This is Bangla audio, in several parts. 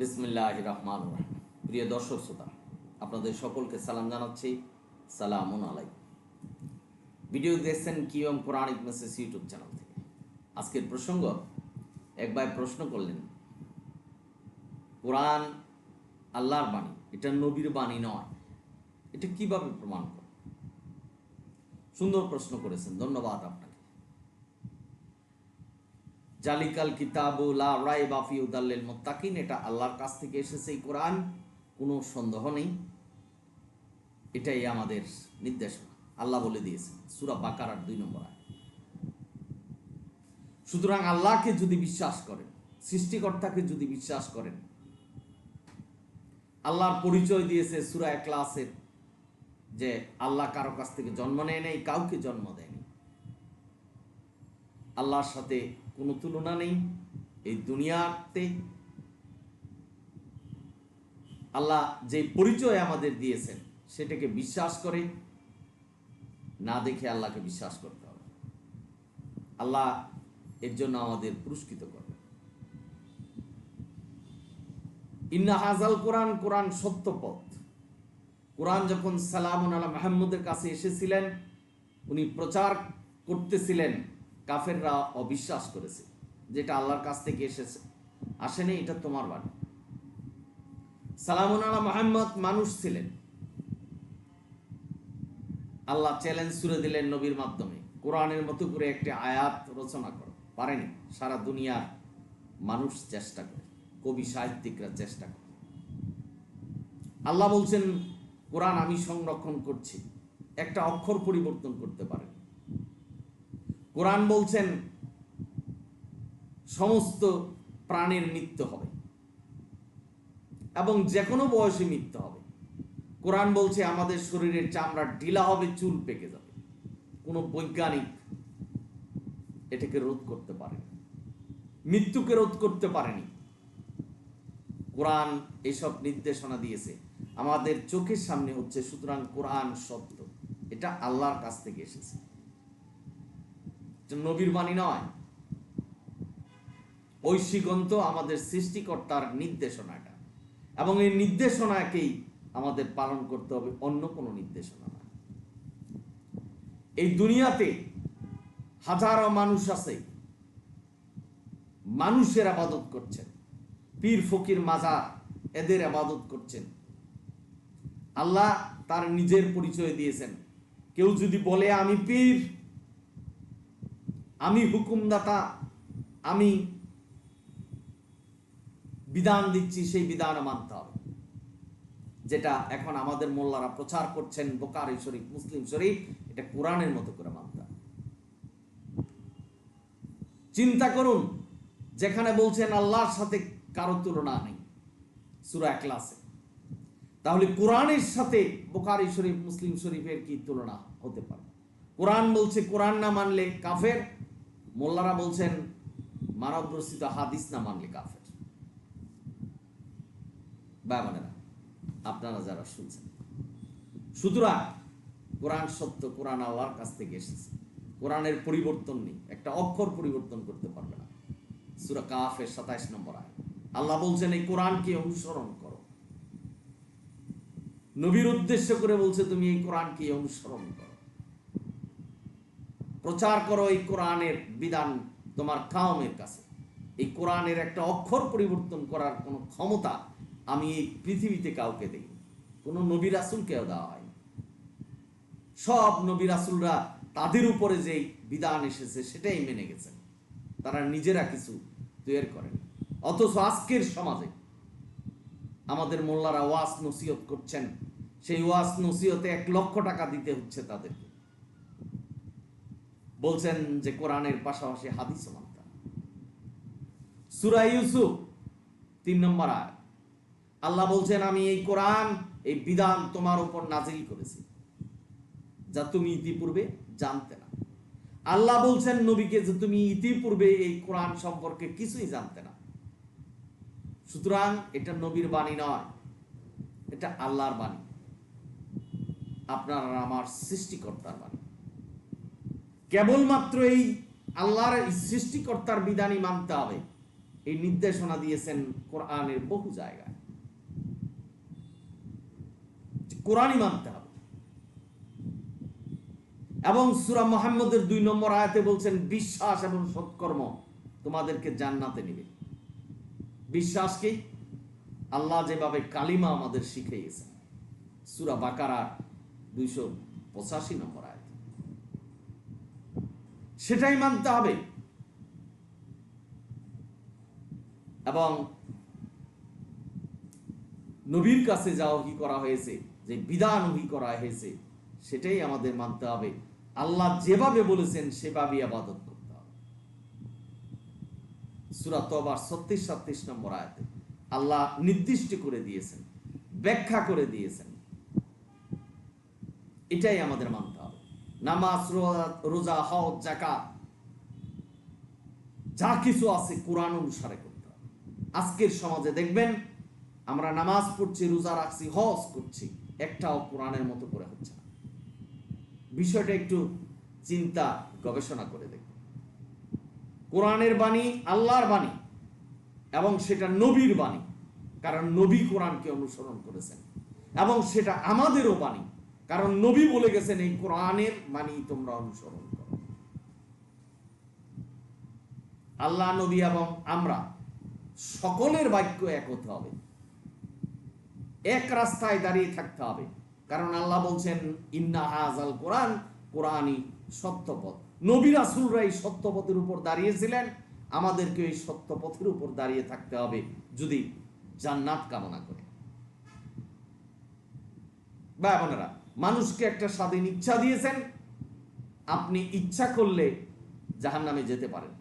বিসমিল্লাহ রহমান রহিম। প্রিয় দর্শক শ্রোতা, আপনাদের সকলকে সালাম জানাচ্ছি। সালামুন আলাই ভিডিও দেখছেন কিয়ম কোরআনিক মেসেজ ইউটিউব চ্যানেল থেকে। আজকের প্রসঙ্গ, এক ভাই প্রশ্ন করলেন, কোরআন আল্লাহর বাণী, এটা নবীর বাণী নয়, এটা কীভাবে প্রমাণ করে সুন্দর প্রশ্ন করেছেন, ধন্যবাদ আপনাকে। জালিকাল কিতাবু লা রাই বাফি উদাল্লিল মুত্তাকিন, এটা আল্লাহর কাছ থেকে এসেছে এই কোরআন, কোনো সন্দেহ নেই। এটাই আমাদের নির্দেশনা আল্লাহ বলে দিয়েছেন, সুরা বাকারার দুই নম্বর সুতরাং আল্লাহকে যদি বিশ্বাস করেন, সৃষ্টিকর্তাকে যদি বিশ্বাস করেন, আল্লাহর পরিচয় দিয়েছে সুরা ক্লাসের যে আল্লাহ কারও কাছ থেকে জন্ম নেয় নেই, কাউকে জন্ম দেয়নি। আল্লাহর সাথে কোনো তুলনা নেই। এই দুনিয়াতে আল্লাহ যে পরিচয় আমাদের দিয়েছেন, সেটাকে বিশ্বাস করে, না দেখে আল্লাহকে বিশ্বাস করতে হবে। আল্লাহ এর জন্য আমাদের পুরস্কৃত করবে ইন্না হাজাল কোরআন কোরআন সত্য পথ। কোরআন যখন সালামুন আলা মাহমুদের কাছে এসেছিলেন, উনি প্রচার করতেছিলেন কাফেররা অবিশ্বাস করেছে, যেটা আল্লাহর কাছ থেকে এসেছে। আসেনি, এটা তোমার বাণী সালামুন আলা মাহমদ মানুষ ছিলেন। আল্লাহ চ্যালেঞ্জ ছুড়ে দিলেন নবীর মাধ্যমে। কোরআনের মতো করে একটি আয়াত রচনা করো। পারেনি? সারা দুনিয়ার মানুষ চেষ্টা করে। কবি, সাহিত্যিকরা চেষ্টা করে। আল্লাহ বলছেন, কোরআন আমি সংরক্ষণ করছি। একটা অক্ষর পরিবর্তন করতে পারেন। কোরআন বলছেন, সমস্ত প্রাণের মৃত্যু হবে। এবং যে কোনো বয়সে মৃত্যু হবে। কোরআন বলছে, আমাদের শরীরের চামড়া ঢিলা হবে, চুল পেকে যাবে। কোনো বৈজ্ঞানিক এটাকে রোধ করতে পারেনি। মৃত্যুকে রোধ করতে পারেনি। কোরআন এসব নির্দেশনা দিয়েছে। আমাদের চোখের সামনে হচ্ছে, সুতরাং কোরআন সত্য। এটা আল্লাহর কাছ থেকে এসেছে। নবীর বাণী নয়। ঐশিগন্ত আমাদের সৃষ্টিকর্তার নির্দেশনা এটা। এবং এই নির্দেশনাকেই আমাদের পালন করতে হবে, অন্য কোনো নির্দেশনা না। এই দুনিয়াতে হাজারো মানুষ আছে, মানুষের আবাদত করছেন, পীর ফকির মাজার এদের আবাদত করছেন। আল্লাহ তার নিজের পরিচয় দিয়েছেন। কেউ যদি বলে, আমি পীর আমি হুকুমদাতা, আমি বিধান দিচ্ছি, সেই বিধান মানতে হবে। যেটা এখন আমাদের মোল্লারা প্রচার করছেন বোকারি শরীফ, মুসলিম শরীফ, এটা কোরআনের মতো করে মানতে চিন্তা করুন, যেখানে বলছেন আল্লাহর সাথে কারও তুলনা নেই, সুরা ক্লাসে তাহলে কোরআনের সাথে বোকারি শরীফ, মুসলিম শরীফের কি তুলনা হতে পারে? কোরআন বলছে, কোরআন না মানলে কাফের মোল্লারা বলছেন, মানব রচিত হাদিস না মানলে কাফের। আপনারা যারা শুনছেন, সুতরাং কোরআন সত্য, কোরআন আল্লাহর কাছ থেকে এসেছে। কোরআনের পরিবর্তন নেই, একটা অক্ষর পরিবর্তন করতে পারবে না। সুরা কাফের সাতাইশ নম্বর আয় আল্লাহ বলছেন, এই কোরআনকে অনুসরণ করো। নবীর উদ্দেশ্য করে বলছে, তুমি এই কোরআনকে অনুসরণ করো। প্রচার করো এই কোরআনের বিধান তোমার কাউমের কাছে। এই কোরআনের একটা অক্ষর পরিবর্তন করার কোনো ক্ষমতা আমি এই পৃথিবীতে কাউকে দেই কোনো নবী রাসুলকেও দেওয়া হয় সব নবী রাসুলরা তাদের উপরে যে বিধান এসেছে সেটাই মেনে গেছেন। তারা নিজেরা কিছু তৈরি করেন অথচ আজকের সমাজে আমাদের মোল্লারা ওয়াস নসিহত করছেন। সেই ওয়াস নসিহতে এক লক্ষ টাকা দিতে হচ্ছে তাদেরকে। বলছেন যে কোরআনের পাশাপাশি হাদিস মানতে সুরা ইউসুফ, তিন নম্বর আয় আল্লাহ বলছেন, আমি এই কোরআন, এই বিধান তোমার উপর নাজিল করেছি, যা তুমি ইতিপূর্বে জানতে না। আল্লাহ বলছেন, নবীকে যে তুমি ইতিপূর্বে এই কোরআন সম্পর্কে কিছুই জানতে না। সুতরাং এটা নবীর বাণী নয়, এটা আল্লাহর বাণী। আপনার আমার সৃষ্টিকর্তার বাণী। কেবলমাত্র এই আল্লাহর সৃষ্টিকর্তার বিধানই মানতে হবে। এই নির্দেশনা দিয়েছেন কোরআনের বহু জায়গায়। কোরআনই মানতে হবে। এবং সুরা মোহাম্মদের দুই নম্বর আয়াতে বলছেন, বিশ্বাস এবং সৎকর্ম তোমাদেরকে জান্নাতে নিবে। বিশ্বাস কি? আল্লাহ যেভাবে কালিমা আমাদের শিখিয়েছেন। সুরা বাকারা দুইশো পঁচাশি নম্বর সেটাই মানতে হবে। এবং নবীর কাছে যা ওহি করা হয়েছে, যে বিধান ওহি করা হয়েছে, সেটাই আমাদের মানতে হবে। আল্লাহ যেভাবে বলেছেন সেভাবে আবাদত করতে হবে। সুরা তবার ছত্রিশ সাত্রিশ নম্বর আয়াতে আল্লাহ নির্দিষ্ট করে দিয়েছেন, ব্যাখ্যা করে দিয়েছেন। এটাই আমাদের মানতে নামাজ, রোজা- হজ জাকাত যা কিছু আছে কোরআন অনুসারে করতে হবে। আজকের সমাজে দেখবেন, আমরা নামাজ পড়ছি, রোজা রাখছি, হজ করছি, একটাও কোরআনের মতো করে হচ্ছে না। বিষয়টা একটু চিন্তা, গবেষণা করে দেখবেন। কোরআনের বাণী আল্লাহর বাণী এবং সেটা নবীর বাণী, কারণ নবী কোরআনকে অনুসরণ করেছেন। এবং সেটা আমাদেরও বাণী কারণ নবী বলে গেছেন, এই কোরআনের বাণী তোমরা অনুসরণ করো। আল্লাহ, নবী এবং আমরা সকলের বাক্য এক হতে হবে। এক রাস্তায় দাঁড়িয়ে থাকতে হবে। কারণ আল্লাহ বলছেন, ইন্না হাজাল কোরআন, কোরআনই সত্যপথ। নবী রাসুলরা এই সত্যপথের উপর দাঁড়িয়েছিলেন। আমাদেরকে এই সত্যপথের উপর দাঁড়িয়ে থাকতে হবে যদি জান্নাত কামনা করে। বা বোনেরা মানুষকে একটা স্বাধীন ইচ্ছা দিয়েছেন। আপনি ইচ্ছা করলে জাহান নামে যেতে পারেন।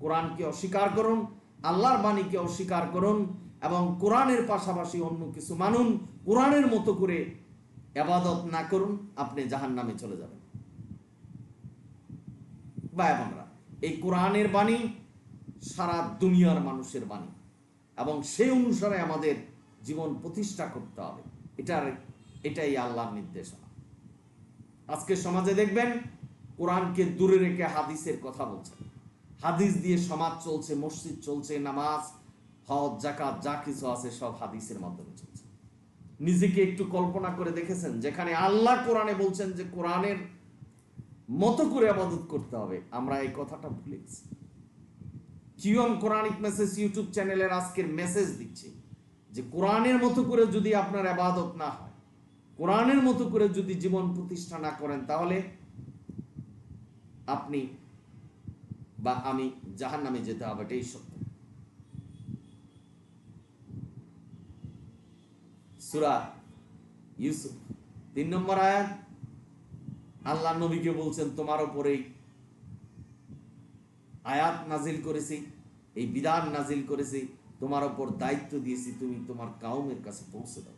কোরআনকে অস্বীকার করুন, আল্লাহর বাণীকে অস্বীকার করুন এবং কোরআনের পাশাপাশি অন্য কিছু মানুন, কোরআনের মতো করে আবাদত না করুন, আপনি জাহান নামে চলে যাবেন। বা বোনরা এই কোরআনের বাণী সারা দুনিয়ার মানুষের বাণী এবং সেই অনুসারে আমাদের জীবন প্রতিষ্ঠা করতে হবে। এটার এটাই আল্লাহর নির্দেশনা। আজকে সমাজে দেখবেন, কোরআনকে দূরে রেখে হাদিসের কথা বলছেন। হাদিস দিয়ে সমাজ চলছে, মসজিদ চলছে, নামাজ, হজ জাকাত যা কিছু আছে সব হাদিসের মাধ্যমে চলছে। নিজেকে একটু কল্পনা করে দেখেছেন, যেখানে আল্লাহ কোরআনে বলছেন যে কোরআনের মতো করে আবাদত করতে হবে। আমরা এই কথাটা ভুলে গেছি। কিয়ন কোরআনিক মেসেজ ইউটিউব চ্যানেলের আজকের মেসেজ দিচ্ছি যে, কোরআনের মতো করে যদি আপনার আবাদত না হয় কোরআনের মতো করে যদি জীবন প্রতিষ্ঠা না করেন, তাহলে আপনি বা আমি জাহান নামে যেতে হবে, এটাই সত্য। সুরা ইউসুফ, তিন নম্বর আয়াত, আল্লাহ নবীকে বলছেন, তোমার উপরেই আয়াত নাজিল করেছি, এই বিধান নাজিল করেছি, তোমার উপর দায়িত্ব দিয়েছি, তুমি তোমার কাউমের কাছে পৌঁছে দাও।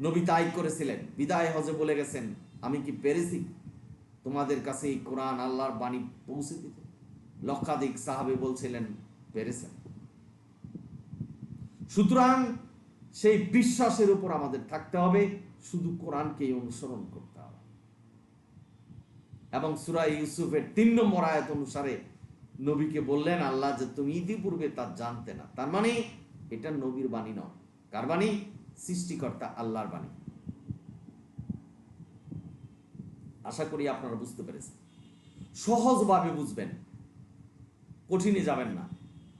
নবী তাই করেছিলেন। বিদায় হজে বলে গেছেন, আমি কি পেরেছি? তোমাদের কাছে এই কোরআন আল্লাহর বাণী পৌঁছে দিতে? লক্ষাধিক সাহাবে বলছিলেন পেরেছেন সুতরাং সেই বিশ্বাসের উপর আমাদের থাকতে হবে, শুধু কোরআনকেই অনুসরণ করতে হবে। এবং সুরা ইউসুফের তিন নম্বর আয়াত অনুসারে নবীকে বললেন, আল্লাহ যে তুমি ইতিপূর্বে তা জানতে না। তার মানে এটা নবীর বাণী নয়। কার বাণী? সৃষ্টিকর্তা আল্লাহর বাণী। আশা করি আপনারা বুঝতে পেরেছেন। সহজভাবে বুঝবেন। কঠিনে যাবেন না।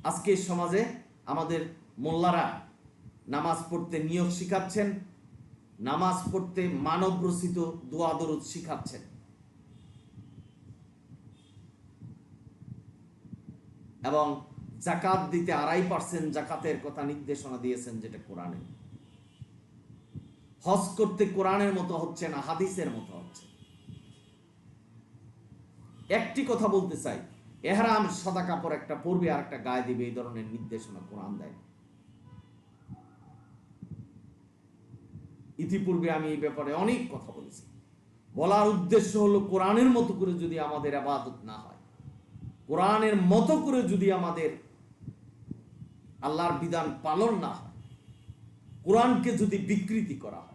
আজকে সমাজে আমাদের মোল্লারা নামাজ পড়তে নিয়োগ শিখাচ্ছেন, নামাজ পড়তে মানব রচিত দোয়া শিখাচ্ছেন। এবং জাকাত দিতে আড়াই পার্সেন্ট জাকাতের কথা নির্দেশনা দিয়েছেন যেটা কোরআনে। হজ করতে কোরআনের মতো হচ্ছে না, হাদিসের মতো হচ্ছে। একটি কথা বলতে চাই, এহরাম সাদা কাপড় একটা পরবে আর একটা গায়ে দিবে, এই ধরনের নির্দেশনা কোরআন দেয় ইতিপূর্বে আমি এই ব্যাপারে অনেক কথা বলেছি। বলার উদ্দেশ্য হলো কোরআনের মতো করে যদি আমাদের আবাদত না হয়, কোরআনের মতো করে যদি আমাদের আল্লাহর বিধান পালন না হয়, কোরআনকে যদি বিকৃতি করা হয়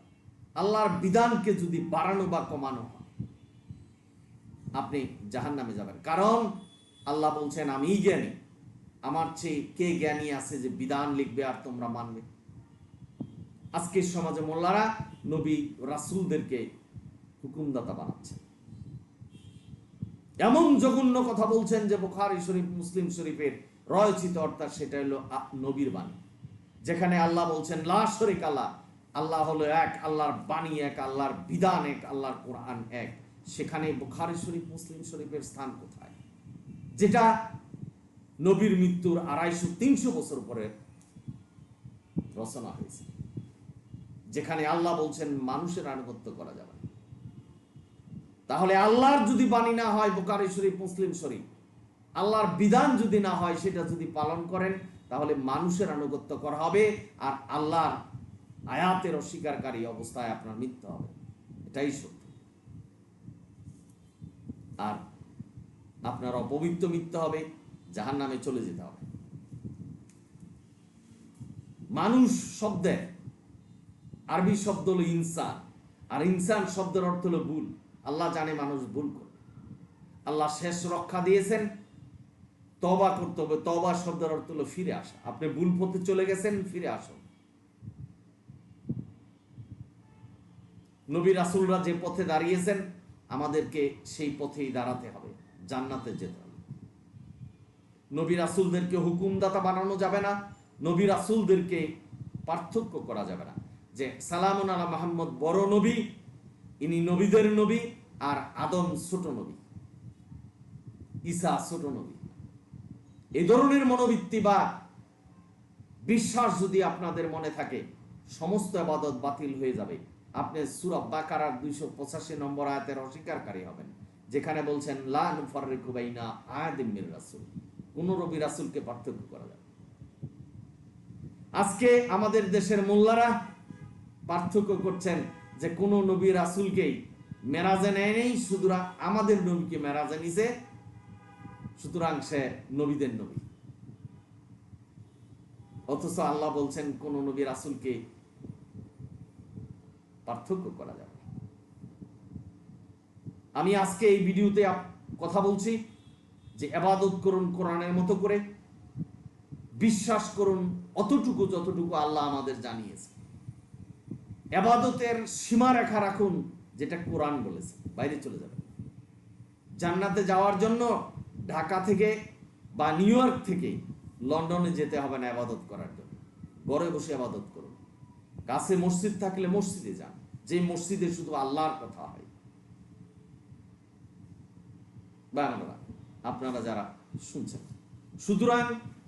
আল্লাহর বিধানকে যদি বাড়ানো বা কমানো হয়, আপনি জাহান নামে যাবেন। কারণ আল্লাহ বলছেন, আমি জ্ঞানী। আমার চেয়ে কে জ্ঞানী আছে যে বিধান লিখবে আর তোমরা মানবে? আজকের সমাজে মোল্লারা নবী রাসূলদেরকে হুকুমদাতা বানাচ্ছেন। এমন জঘন্য কথা বলছেন যে বুখারী শরীফ, মুসলিম শরীফের রয়চিত অর্থাৎ সেটা হলো নবীর বাণী। যেখানে আল্লাহ বলছেন, লা শরিক আল্লাহ আল্লাহ হলো এক, আল্লাহর বাণী এক, আল্লাহর বিধান এক, আল্লাহর কোরআন এক। সেখানে বুখারী শরীফ, মুসলিম শরীফের স্থান কোথায়? যেটা নবীর মৃত্যুর আড়াইশো, তিনশো বছর পরে রচনা হয়েছে। যেখানে আল্লাহ বলছেন, মানুষের আনুগত্য করা যাবে। তাহলে আল্লাহর যদি বাণী না হয় বোকারি শরীফ, মুসলিম শরীফ, আল্লাহর বিধান যদি না হয়, সেটা যদি পালন করেন, তাহলে মানুষের আনুগত্য করা হবে, আর আল্লাহর আয়াতের অস্বীকারী অবস্থায় আপনার মৃত্যু হবে। এটাই সত্য। আর আপনার অপবিত্র মৃত্যু হবে জাহান নামে চলে যেতে হবে। মানুষ শব্দে, আরবি শব্দ হলো ইনসান। আর ইনসান শব্দের অর্থ হলো ভুল। আল্লাহ জানে মানুষ ভুল করবে আল্লাহ শেষ রক্ষা দিয়েছেন তবা করতে হবে। তবা শব্দের অর্থ হলো ফিরে আসা। আপনি ভুল পথে চলে গেছেন, ফিরে আসুন। নবী রাসূলরা যে পথে দাঁড়িয়েছেন, আমাদেরকে সেই পথেই দাঁড়াতে হবে, জান্নাতে যেতে হবে। নবী রাসূলদেরকে হুকুমদাতা বানানো যাবে না, নবী রাসূলদেরকে পার্থক্য করা যাবে না। যে সালামুন আলা মাহমদ বড় নবী, ইনি নবীদের নবী, আর আদম ছোট নবী, ঈসা ছোট নবী। এই ধরনের মনোবৃত্তি বা বিশ্বাস যদি আপনাদের মনে থাকে, সমস্ত আবাদত বাতিল হয়ে যাবে। আপনি সুরা বাকারার দুইশো পঁচাশি নম্বর আয়াতের অস্বীকারী হবেন, যেখানে বলছেন, লা নুফাররিকু বাইনা আয়াদিম মির রাসূল। কোন রবি রাসূলকে পার্থক্য করা যাবে আজকে আমাদের দেশের মোল্লারা পার্থক্য করছেন যে কোন নবী রাসুলকেই মেরাজে নেয়নি, সুতরাং আমাদের নবীকে মেরাজে নিছে, সুতরাং সে নবীদের নবী। অথচ আল্লাহ বলছেন, কোন নবী রাসূলকে পার্থক্য করা যাবে। আমি আজকে এই ভিডিওতে কথা বলছি যে এবাদত করুন কোরআনের মতো করে, বিশ্বাস করুন অতটুকু যতটুকু আল্লাহ আমাদের জানিয়েছে। এবাদতের সীমারেখা রাখুন যেটা কোরআন বলেছে, বাইরে চলে যাবে জান্নাতে যাওয়ার জন্য ঢাকা থেকে বা নিউ ইয়র্ক থেকে লন্ডনে যেতে হবে না আবাদত করার জন্য। ঘরে বসে আবাদত করুন। কাছে মসজিদ থাকলে মসজিদে যান। যে মসজিদে শুধু আল্লাহর কথা হয়। বাংলা আপনারা যারা শুনছেন, সুতরাং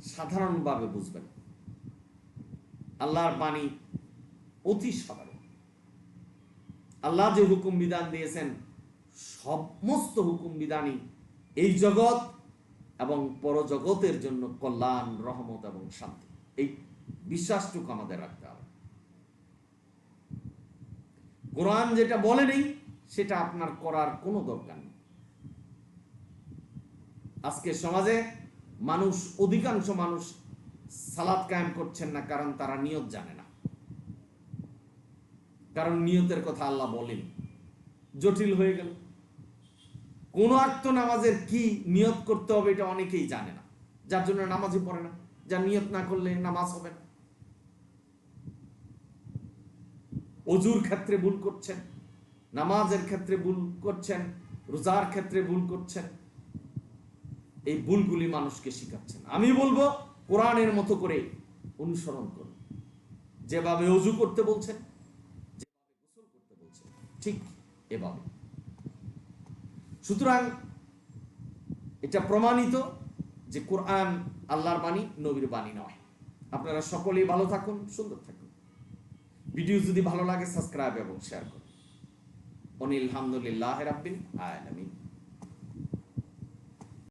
সাধারণভাবে বুঝবেন, আল্লাহর বাণী অতি সাধারণ। আল্লাহ যে হুকুম বিধান দিয়েছেন, সমস্ত হুকুম বিধানই এই জগৎ এবং পরজগতের জন্য কল্যাণ, রহমত এবং শান্তি। এই বিশ্বাসটুকু আমাদের রাখতে হবে। কোরআন যেটা বলেনি সেটা আপনার করার কোনো দরকার নেই। আজকে সমাজে মানুষ, অধিকাংশ মানুষ সালাদ কায়েম করছেন না কারণ তারা নিয়ত জানে না। কারণ নিয়তের কথা আল্লাহ বলেন। জটিল হয়ে গেল। কোন আক্ত নামাজের কি নিয়ত করতে হবে এটা অনেকেই জানে না। যার জন্য নামাজই পড়ে না। যা নিয়ত না করলে নামাজ হবে না। অজুর ক্ষেত্রে ভুল করছেন, নামাজের ক্ষেত্রে ভুল করছেন, রোজার ক্ষেত্রে ভুল করছেন। এই ভুলগুলি মানুষকে শিখাচ্ছেন। আমি বলব, কোরআনের মতো করে অনুসরণ করুন। যেভাবে অজু করতে বলছেন, যেভাবে করতে বলছেন, ঠিক এভাবে। সুতরাং এটা প্রমাণিত যে কোরআন আল্লাহর বাণী, নবীর বাণী নয়। আপনারা সকলেই ভালো থাকুন, সুন্দর থাকুন। ভিডিও যদি ভালো লাগে সাবস্ক্রাইব এবং শেয়ার করুন। অনিল হামদুলিল্লাহ রাব্বিল আলামিন।